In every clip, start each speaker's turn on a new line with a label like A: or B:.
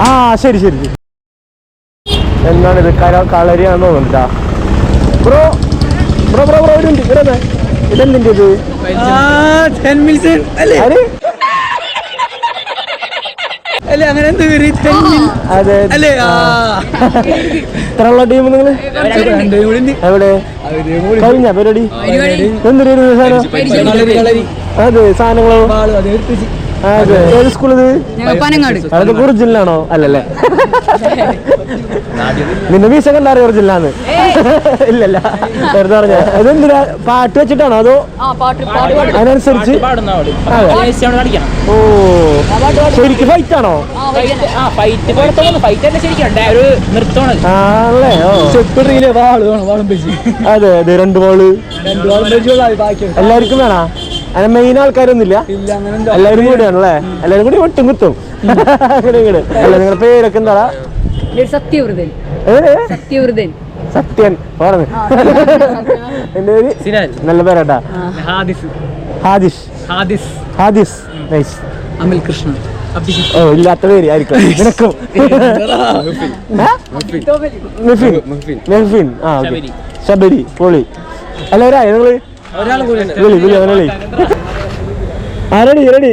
A: ആ ശരി ശരി. എന്താണ് ഇത് കളരിയാണെന്ന് തോന്നുന്നില്ല ബ്രോ ബ്രോ ബ്രോ ബ്രോ ഒരു മിനിറ്റ് ഇതെന്തിന്റെ ഇത്?
B: അല്ലേ? അല്ലേ അങ്ങനെ എന്ത് പേര് മിനിറ്റ്
A: അതെ.
B: അല്ലേ? ആ.
A: എത്ര ഉള്ള ടീം നിങ്ങൾ എവിടെ? കഴിഞ്ഞ പരിപാടി? എന്തൊരു സാധനം? അതെ സാധനങ്ങളോ? ഏത് സ്കൂളിത് ഒറിജിനലാണോ അല്ലല്ലേ. നിന്റെ വീശ കണ്ടാറിയ ഒറിജിനലാന്ന് ഇല്ലല്ല. വെറുതെ പറഞ്ഞ അതെന്തിനാ? പാട്ട് വെച്ചിട്ടാണോ അതോ അതിനനുസരിച്ച്? ഓ. ശരിക്കും ഫൈറ്റ്. ആണോ അതെ അതെ രണ്ട്
B: ബോൾ
A: എല്ലാവർക്കും വേണോ? അതിന് മെയിൻ ആൾക്കാരൊന്നുമില്ല.
B: ഇല്ല അങ്ങനെ അല്ലേ
A: എല്ലാവരും കൂടിയാണല്ലേ? എല്ലാവരും കൂടി ഒട്ടും കിട്ടും അങ്ങനെ ഇങ്ങട്. അല്ല നിങ്ങളുടെ പേരൊക്കെ എന്താ
C: സത്യവൃതൻ സത്യവൃതൻ
A: സത്യൻ. പറഞ്ഞു എന്റെ പേര് നല്ല പേരാട്ടാ.
B: ഹാദിസ്.
A: ഹാദിസ്.
B: ഹാദിസ്.
A: ഹാദിസ്. നൈസ്
B: അമൽ കൃഷ്ണ
A: ഓ ഇല്ലാത്ത പേര് ആയിരിക്കും. നിനക്കും. ഏ? മെഫിൻ മെഫിൻ ആ ഓക്കെ. ശബരി. പൊളി. എല്ലാവരും ആയോ
B: നിങ്ങൾ?
A: വിളി വിളി അവനെ വിളി. ആ റെഡി റെഡി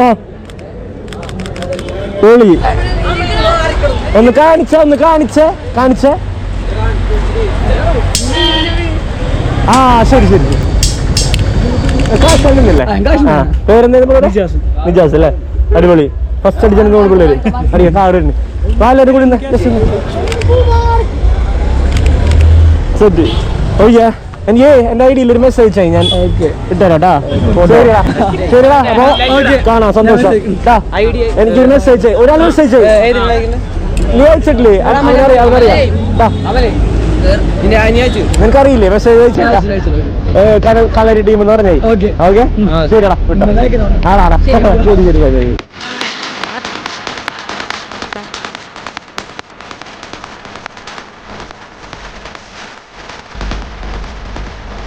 A: ആ. പൊളി ഒന്ന് കാണിച്ച ഒന്ന് കാണിച്ചേ കാണിച്ചേ. ആ ശരി ശരി പോലെ
B: നിജാസ്.
A: അല്ലേ? അടിപൊളി. ഫസ്റ്റ് അടിച്ചാൽ ഗോൾ പിള്ളേര് അറിയാം കാട് നാലെല്ലാവരും കൂടി ശ്രദ്ധി ഓയ്യാ എനിക്ക് എന്റെ ഡിയിൽ ഒരു മെസ്സേജ് ചെയ്യും ഞാൻ ഇട്ടരാട്ടാ ശരിടാ ശരിടാ അപ്പൊ കാണാം. സന്തോഷം. ടാ, എനിക്കൊരു മെസ്സേജ് ചെയ്യും ഒരാൾ മെസ്സേജ് ചെയ്യും നീ അയച്ചിട്ടില്ലേ? അവനറിയാം നിനക്കറിയില്ലേ? മെസ്സേജ് അയച്ചില്ല കളരി ടീം എന്ന് പറഞ്ഞേ.
B: ഓക്കെ.
A: ശരിടാ ആടാടാ ശരി. ശരി. ശരി